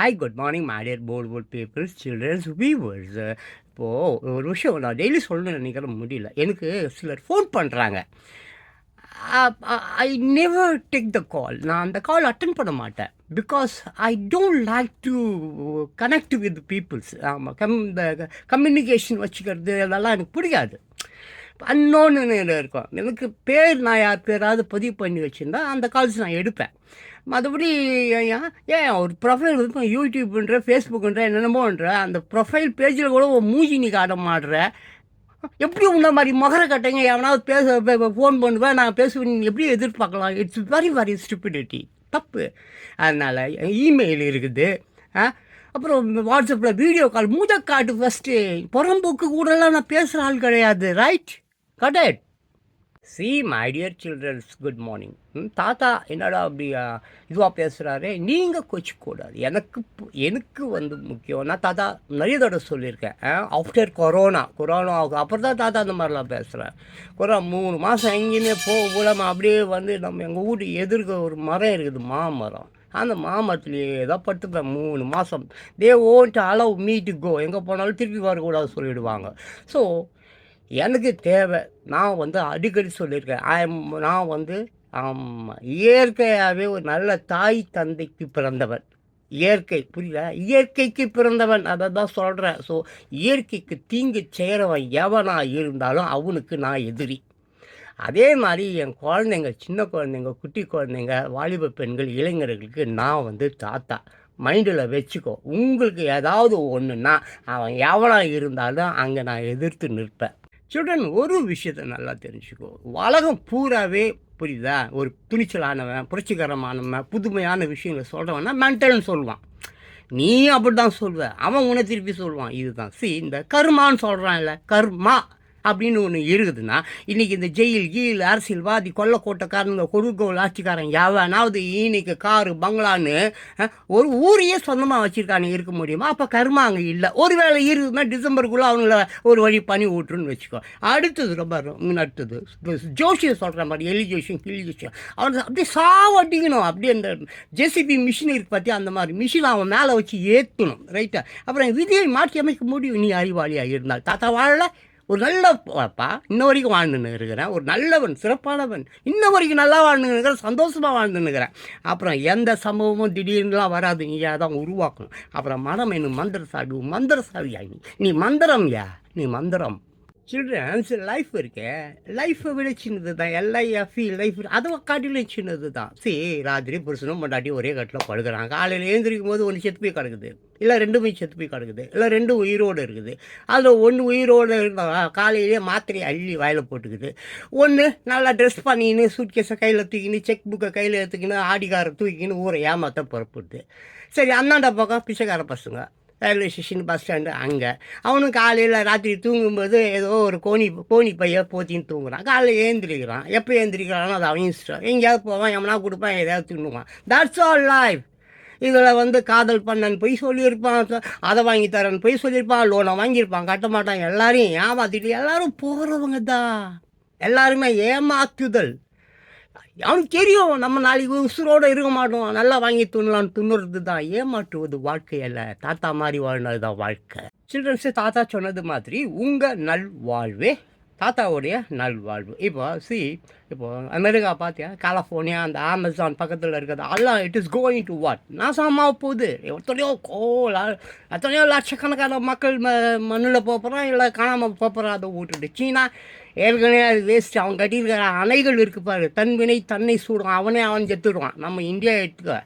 Hi good morning my dear board போர்ட் peoples childrens viewers இப்போது ஒரு விஷயம் நான் டெய்லி சொல்லணும்னு நினைக்கிற முடியல. எனக்கு சிலர் ஃபோன் பண்ணுறாங்க ஐ நெவர் டேக் த கால் நான் அந்த கால் அட்டன் பண்ண மாட்டேன். Because I don't like to connect with peoples ஆமாம் கம் இந்த கம்யூனிகேஷன் வச்சுக்கிறது அதெல்லாம் எனக்கு பிடிக்காது அன்னோன்னு இருக்கும். எனக்கு பேர் நான் யார் பேராவது பதிவு பண்ணி வச்சுருந்தா அந்த கால்ஸ் நான் எடுப்பேன். மற்றபடி ஏன் ஏன் ஒரு ப்ரொஃபைல் இருக்கும் யூடியூப்ன்ற ஃபேஸ்புக்குன்ற என்னென்னமோன்ற அந்த ப்ரொஃபைல் பேஜில் கூட ஒரு மூஞ்சி நீ காட்ட மாட்டுற எப்படி உன்ன மாதிரி மகர கட்டைங்க எவனாவது பேச ஃபோன் பண்ணுவேன் நான் பேசுவேன் நீ எப்படி எதிர்பார்க்கலாம்? இட்ஸ் வெரி வெரி ஸ்டூபிடிட்டி தப்பு. அதனால் இமெயில் இருக்குது. ஆ? அப்புறம் வாட்ஸ்அப்பில் வீடியோ கால் மூஜ காட்டு ஃபஸ்ட்டு புறம்போக்கு கூடலாம் நான் பேசுகிற ஆள் கிடையாது. Right correct see my dear childrens good morning தாத்தா என்னடா அப்படி இதுவாக பேசுகிறாரு நீங்கள் கொச்சிக்கூடாது எனக்கு எனக்கு வந்து முக்கியம் நான் தாத்தா நிறைய தடவை சொல்லியிருக்கேன். ஆஃப்டர் கொரோனா கொரோனா அப்புறம் தான் தாத்தா அந்த மாதிரிலாம் பேசுகிறேன் கொரோனா மூணு மாதம் எங்கேயுமே போக அப்படியே வந்து நம்ம எங்கள் வீட்டு எதிர்க்க ஒரு மரம் இருக்குது மாமரம். அந்த மாமரத்துலேயே தான் படுத்துப்பேன் மூணு மாதம் they won't allow me to go எங்கே போனாலும் திருப்பி வரக்கூடாது சொல்லிவிடுவாங்க ஸோ எனக்கு தேவை. நான் வந்து அடிக்கடி சொல்லியிருக்கேன். நான் வந்து இயற்கையாகவே ஒரு நல்ல தாய் தந்தைக்கு பிறந்தவன். இயற்கை புரியல இயற்கைக்கு பிறந்தவன். அதை தான் சொல்கிறேன் ஸோ இயற்கைக்கு தீங்கு செய்கிறவன் எவனாக இருந்தாலும் அவனுக்கு நான் எதிரி. அதே மாதிரி என் குழந்தைங்க சின்ன குழந்தைங்க குட்டி குழந்தைங்க வாலிப பெண்கள் இளைஞர்களுக்கு நான் வந்து தாத்தா. மைண்டில் வச்சுக்கோ. உங்களுக்கு ஏதாவது ஒன்றுன்னா அவன் எவனாக இருந்தாலும் அங்கே நான் எதிர்த்து நிற்பேன். சில்ட்ரன் ஒரு விஷயத்தை நல்லா தெரிஞ்சுக்கோ. உலகம் பூராவே புரியுதா? ஒரு துணிச்சலானவன் புரட்சிகரமானவன் புதுமையான விஷயங்களை சொல்கிறவன்னா மென்டல்னு சொல்லுவான். நீ அப்படி தான் சொல்வ அவன் உன்னை திருப்பி சொல்லுவான். இதுதான். சி இந்த கர்மான்னு இல்லை கர்மா. அப்படின்னு ஒன்று இருக்குதுன்னா இன்றைக்கி இந்த ஜெயில் கீழ் அரசியல்வாதி கொல்லக்கோட்டைக்காரனுங்க கொடுக்கோல் ஆட்சிக்காரன் எவனாவது இன்னைக்கு காரு பங்களான்னு ஒரு ஊரையே சொந்தமாக வச்சுருக்கானு இருக்க முடியுமா? அப்போ கருமா அங்கே இல்லை. ஒரு வேளை இருக்குதுன்னா டிசம்பருக்குள்ளே அவங்கள ஒரு வழி பண்ணி விட்டுருன்னு வச்சுக்கோ. அடுத்தது ரொம்ப ரொம்ப அடுத்தது ஜோஷியம் சொல்கிற மாதிரி எலி ஜோஷியம் கிளி ஜோஷியம் அவன் அப்படியே சாவட்டிக்கணும் அப்படியே அந்த ஜெசிபி மிஷின் இருக்கு பற்றி அந்த மாதிரி மிஷின் அவன் மேலே வச்சு ஏற்றணும் ரைட்டா அப்புறம் விதியை மாற்றி அமைக்க முடியும். நீ அறிவாளியாக இருந்தால். தாத்தா வாழலை ஒரு நல்ல பாப்பா இன்ன வரைக்கும் வாழ்ந்துன்னு இருக்கிறேன். ஒரு நல்லவன் சிறப்பானவன் இன்ன வரைக்கும் நல்லா வாழ்ந்துன்னு இருக்கிறேன் சந்தோஷமாக வாழ்ந்துன்னு இருக்கிறேன். அப்புறம் எந்த சம்பவமும் திடீர்னுலாம் வராது. நீ அதான் உருவாக்கணும். அப்புறம் மனம் என்னும் மந்திர சாவி மந்திர சாவியா நீ. நீ மந்திரம் யா? நீ மந்திரம். சில்ட்ரன்ஸ் லைஃப் இருக்கே. லைஃப்பை விட சின்னது தான். எல்ஐஎஃப்இ லைஃப் அதை காட்டிலும் சின்னது தான். சரி ராத்திரி புருஷனும் மண்டாட்டி ஒரே கட்டில் படுக்கிறாங்க. காலையில் எழுந்திரிக்கும் போது ஒன்று செத்து போய் கிடக்குது. இல்லை ரெண்டுமே செத்து போய் கிடக்குது. இல்லை ரெண்டும் உயிரோடு இருக்குது. அதில் ஒன்று உயிரோடு இருந்தால் காலையிலேயே மாத்திரையை அள்ளி வாயில் போட்டுக்குது. ஒன்று நல்லா ட்ரெஸ் பண்ணிக்கின்னு சூட்கேஸை கையில் தூக்கின்னு செக் புக்கை கையில் எடுத்துக்கின்னு ஆடிக்காரை தூக்கின்னு ஊரை ஏமாத்த புறப்படுது. சரி அந்தாண்ட பக்கம் பிச்சைக்கார பசங்க. ரயில்வே ஸ்டேஷன் பஸ் ஸ்டாண்டு அங்கே. அவனும் காலையில் ராத்திரி தூங்கும்போது ஏதோ ஒரு கோணி கோணி பையை போத்தின்னு தூங்குறான். காலையில் ஏந்திரிக்கிறான். எப்போ ஏந்திரிக்கிறானோ அதை அவன் இஷ்டம் எங்கேயாவது போவான் எவனா கொடுப்பான் எதையாவது தின்னுவான். தட்ஸ் ஆல் லைஃப் இதில் வந்து காதல் பண்ணன் போய் சொல்லியிருப்பான். அதை வாங்கி தரேன்னு போய் சொல்லியிருப்பான். லோனை வாங்கியிருப்பான். கட்ட மாட்டான். எல்லாரையும் ஏமாத்திட்டு எல்லாரும் போகிறவங்க தான் எல்லாருமே ஏமாத்துதல். அவனுக்கு தெரியும் நம்ம நாளைக்கு உசுரோடு இருக்க மாட்டோம். நல்லா வாங்கி துண்ணலான்னு துண்ணுறது தான் ஏமாற்றுவது வாழ்க்கையில் தாத்தா மாதிரி வாழ்னது தான் வாழ்க்கை சில்ட்ரன்ஸு தாத்தா சொன்னது மாதிரி உங்கள் நல்வாழ்வே. தாத்தாவுடைய நல்வாழ்வு. இப்போ சி இப்போ அமெரிக்கா பார்த்தியா கலிஃபோர்னியா அந்த அமேசான் பக்கத்தில் இருக்கிறது. எல்லாம் it is going to what நாசமாக போகுது. எத்தனையோ கோல் எத்தனையோ லட்சக்கணக்கான மக்கள் ம மண்ணில் போகிறான் இல்லை காணாமல் போகிறான் அதை விட்டுட்டு சீனா ஏற்கனவே அது வேஸ்ட் அவன் கட்டியிருக்கிற அணைகள் இருக்கு பாரு. தன்வினை தன்னை சூடும். அவனே அவன் செத்துடுவான். நம்ம இந்தியா எடுத்துக்க.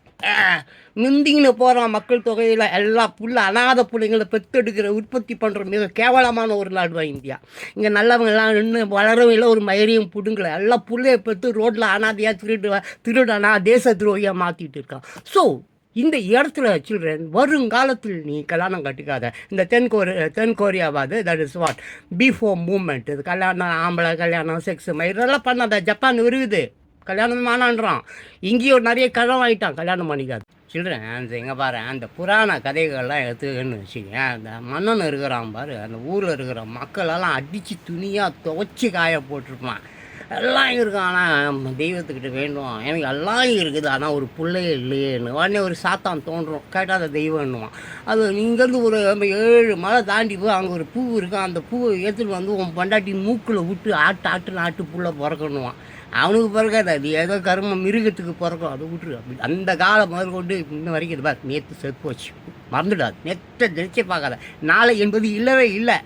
நிந்திங்கன்னு போகிறான் மக்கள் தொகையில் எல்லா புள்ள அனாதை பிள்ளைங்களை பெற்றெடுக்கிற உற்பத்தி பண்ணுற மிக கேவலமான ஒரு நாடுவா இந்தியா. இங்கே நல்லவங்கெல்லாம் நின்று வளரவும் இல்லை ஒரு மயிரையும் பிடுங்கல. எல்லாம் புள்ளைய பெற்று ரோட்டில் அனாதையாக திருடு திருடனா தேச துரோகியாக மாற்றிட்டு இருக்கான். ஸோ இந்த இடத்துல சில்ட்ரன் வருங்காலத்தில் நீ கல்யாணம் கட்டிக்காத. இந்த தென் கொரிய தென் கொரியாவாது that is what before moment இது கல்யாணம் ஆம்பளை கல்யாணம் செக்ஸ் இதெல்லாம் பண்ணாத. ஜப்பான் விரும்புது கல்யாணம் வேணான்றான். இங்கேயும் நிறைய கடன் வாங்கிட்டான் கல்யாணம் பண்ணிக்காது. சில்ட்ரன் அந்த எங்கே பாரு அந்த புராண கதைகள்லாம் எடுத்துக்கன்னு வச்சுக்கங்க அந்த மன்னன் இருக்கிறான் பாரு அந்த ஊரில் இருக்கிற மக்களெல்லாம் அடித்து துணியாக துவைச்சி காய போட்டிருப்பான். எல்லாம் இருக்கும் ஆனால் தெய்வத்துக்கிட்ட வேண்டும் எனக்கு எல்லாம் இருக்குது ஆனால் ஒரு பிள்ளையே இல்லையேன்னு. உடனே ஒரு சாத்தான் தோன்றும். கேட்டால் அந்த தெய்வம்னுவான் அது இங்கேருந்து ஒரு ஏழு மலை தாண்டி போய் அங்கே ஒரு பூ இருக்கும் அந்த பூவை எடுத்துகிட்டு வந்து உன் பண்டாட்டி மூக்கில் விட்டு ஆட்டு ஆட்டு ஆட்டு புள்ள பிறக்கணுவான். அவனுக்கு பிறக்காது. அது ஏதோ கரும மிருகத்துக்கு பிறக்கும். அதை விட்டுரு. அப்படி அந்த காலம் முதல் கொண்டு இன்ன வரைக்கும் இது நேற்று செத்து போச்சு. மறந்துடாது. நெத்தை நினச்சி பார்க்காத. நாளை என்பது இல்லவே இல்லை.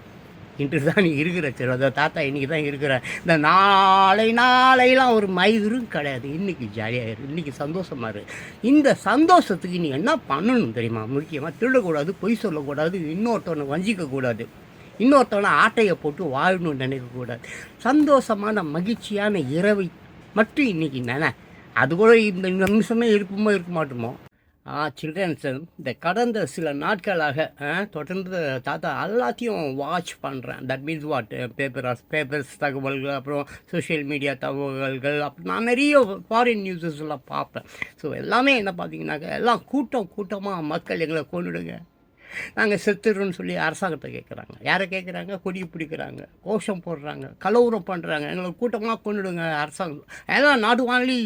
இன்று தான் நீ இருக்கிற சரி அந்த தாத்தா இன்றைக்கி தான் இருக்கிற இந்த நாளை நாளைலாம் ஒரு மயிரும் கிடையாது. இன்றைக்கி ஜாலியாக இரு இன்றைக்கி சந்தோஷமாக இரு. இந்த சந்தோஷத்துக்கு நீ என்ன பண்ணணும் தெரியுமா? முக்கியமாக திருடக்கூடாது பொய் சொல்லக்கூடாது இன்னொருத்தவனை வஞ்சிக்கக்கூடாது. இன்னொருத்தவனை ஆட்டையை போட்டு வாழணும்னு நினைக்கக்கூடாது. சந்தோஷமான மகிழ்ச்சியான இரவை மட்டும் இன்றைக்கி நினை. அது கூட இந்த நிமிஷமே இருக்குமோ இருக்க மாட்டோமோ? சில்ட்ரன்ஸ் இந்த கடந்த சில நாட்களாக தொடர்ந்து தாத்தா எல்லாத்தையும் வாட்ச் பண்ணுறேன் that means what paper papers தகவல்கள் அப்புறம் சோஷியல் மீடியா தகவல்கள் அப்புறம் நான் நிறைய ஃபாரின் நியூஸஸ் எல்லாம் பார்ப்பேன். ஸோ எல்லாமே என்ன பார்த்தீங்கன்னாக்க எல்லாம் கூட்டம் கூட்டமாக மக்கள் எங்களை கொண்டுடுங்க. நாங்கள் செத்துறோன்னு சொல்லி அரசாங்கத்தை கேட்குறாங்க யாரை கேட்குறாங்க கொடி பிடிக்கிறாங்க. கோஷம் போடுறாங்க. கலவரம் பண்ணுறாங்க எங்களை கூட்டமாக கொண்டுடுங்க அரசாங்கம். எல்லாம் நாடு வாங்கி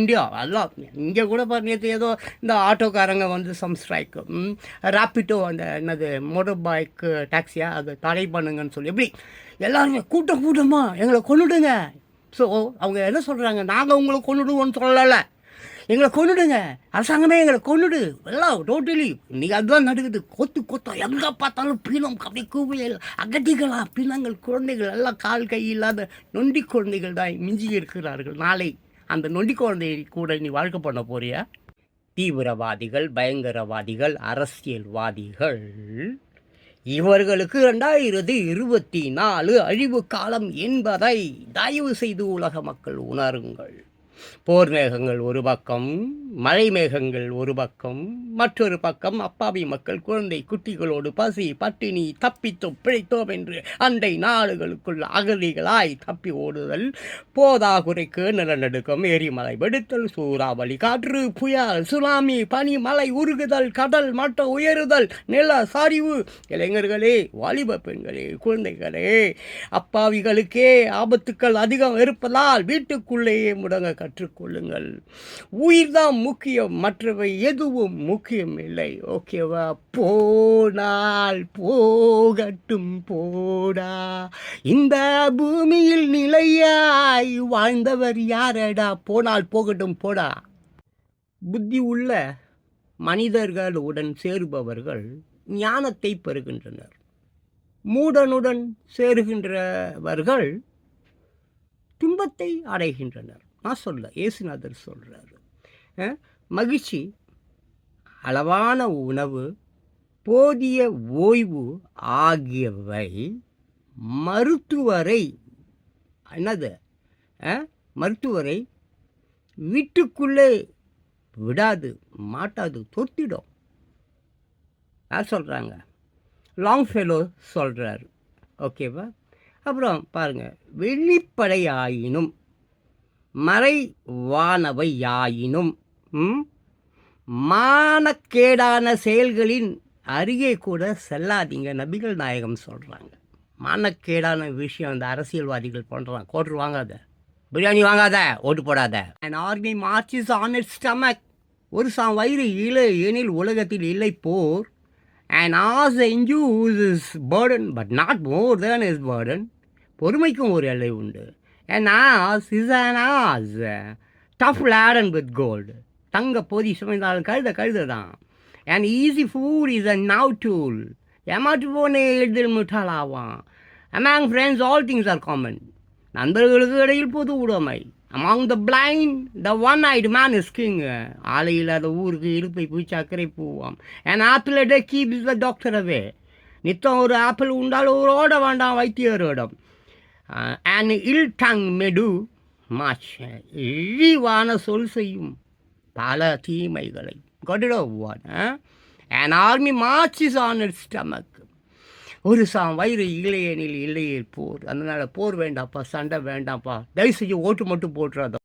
இந்தியா எல்லாம் இங்கே கூட பாரு நேற்று ஏதோ இந்த ஆட்டோக்காரங்க வந்து சம் ஸ்ட்ரைக்கு ராப்பிட்டோ அந்த என்னது மோட்டர் பைக்கு டாக்ஸியாக அதை தடை பண்ணுங்கன்னு சொல்லி. எப்படி? எல்லாருமே கூட்டம் கூட்டமாக எங்களை கொண்டுடுங்க ஸோ அவங்க என்ன சொல்கிறாங்க நாங்கள் உங்களை கொண்டுடுவோம்னு சொல்லலை. எங்களை கொண்டுடுங்க அரசாங்கமே எங்களை கொண்டுடு எல்லாம் டோட்டலி இன்னைக்கு அதுதான் நடக்குது. கொத்து கொத்தம் எங்கே பார்த்தாலும் பீனம் அப்படியே கூவியல் அகதிகளா பீனங்கள் குழந்தைகள் எல்லாம் கால் கை இல்லாத நொண்டி குழந்தைகள் தான் மிஞ்சி இருக்கிறார்கள். நாளை அந்த நொண்டி குழந்தையை கூட நீ வாழ்க்கை பண்ண போறியா? தீவிரவாதிகள் பயங்கரவாதிகள் அரசியல்வாதிகள். இவர்களுக்கு ரெண்டாயிரத்தி இருபத்தி நாலு அழிவு காலம் என்பதை தயவு செய்து உலக மக்கள் உணருங்கள். போர் மேகங்கள் ஒரு பக்கம். மழை மேகங்கள் ஒரு பக்கம் மற்றொரு பக்கம் அப்பாவி மக்கள் குழந்தை குட்டிகளோடு பசி பட்டினி தப்பித்தோம் பிழைத்தோம் என்று அண்டை நாடுகளுக்குள் அகதிகளாய் தப்பி ஓடுதல். போதாகுறைக்கு நிலநடுக்கம் எரிமலை வெடித்தல் சூறாவளி காற்று புயல் சுனாமி பனி மலை உருகுதல் கடல் மட்ட உயருதல் நில சரிவு. இளைஞர்களே வாலிப பெண்களே குழந்தைகளே அப்பாவிகளுக்கே ஆபத்துக்கள் அதிகம் இருப்பதால் வீட்டுக்குள்ளேயே முடங்க கற்றுக்கொள்ளுங்கள். உயிர்தான் முக்கியம் மற்றவை எதுவும் முக்கியம் இல்லை. ஓகேவா போனால் போகட்டும் போடா. இந்த பூமியில் நிலையாய் வாழ்ந்தவர் யாரடா? போனால் போகட்டும் போடா. புத்தி உள்ள மனிதர்களுடன் சேருபவர்கள் ஞானத்தை பெறுகின்றனர். மூடனுடன் சேருகின்றவர்கள் துன்பத்தை அடைகின்றனர். நான் சொல்ல இயேசுநாதர் சொல்கிறாரு மகிழ்ச்சி. அளவான உணவு போதிய ஓய்வு ஆகியவை மருத்துவரை என்னது? மருத்துவரை வீட்டுக்குள்ளே விடாது மாட்டாது தொத்திடும். யார் சொல்கிறாங்க லாங் ஃபெலோ சொல்கிறாரு ஓகேவா அப்புறம் பாருங்கள் வெளிப்படையாயினும் மறைவானவை யாயினும் மானக்கேடான செயல்களின் அருகே கூட செல்லாதீங்க நபிகள் நாயகம் சொல்கிறாங்க மானக்கேடான விஷயம் இந்த அரசியல்வாதிகள் பண்ணுறான் கோட்டு வாங்காத. பிரியாணி வாங்காத. ஓட்டு போடாத. And army marches on it stomach ஒரு சாம் வயிறு இல்லை எனில் உலகத்தில் இல்லை போர். And ass endures is burden but not more than is burden பொறுமைக்கும் ஒரு எல்லை உண்டு. And ass is an ass though laden with gold தங்க பொதி சுமைந்தாலும் கழுத கழுத தான் and easy fool is a knave's tool ஏமாற்று போனே எளிதில் முட்டாளாவான். Among friends all things are common நண்பர்களுக்கு இடையில் பொது உடைமை. Among the blind the one eyed man is king ஆலை இல்லாத ஊருக்கு இருப்பை பூச்சி அக்கறை போவாம் and apple day keep is the doctor away நித்தம் ஒரு ஆப்பிள் உண்டாலும் ஒரு ஓட வேண்டாம் வைத்தியரோடம். And ill tongue may do much இழிவான சொல் செய்யும். பல தீமைகளை கொடிடுவான் an army marches on it stomach ஒரு சாம் வயிறு இல்லையெனில் இல்லையே போர். அதனால் போர் வேண்டாம்ப்பா சண்டை வேண்டாம்ப்பா. தயவு செஞ்சு ஓட்டு மட்டும் போட்டுறாத.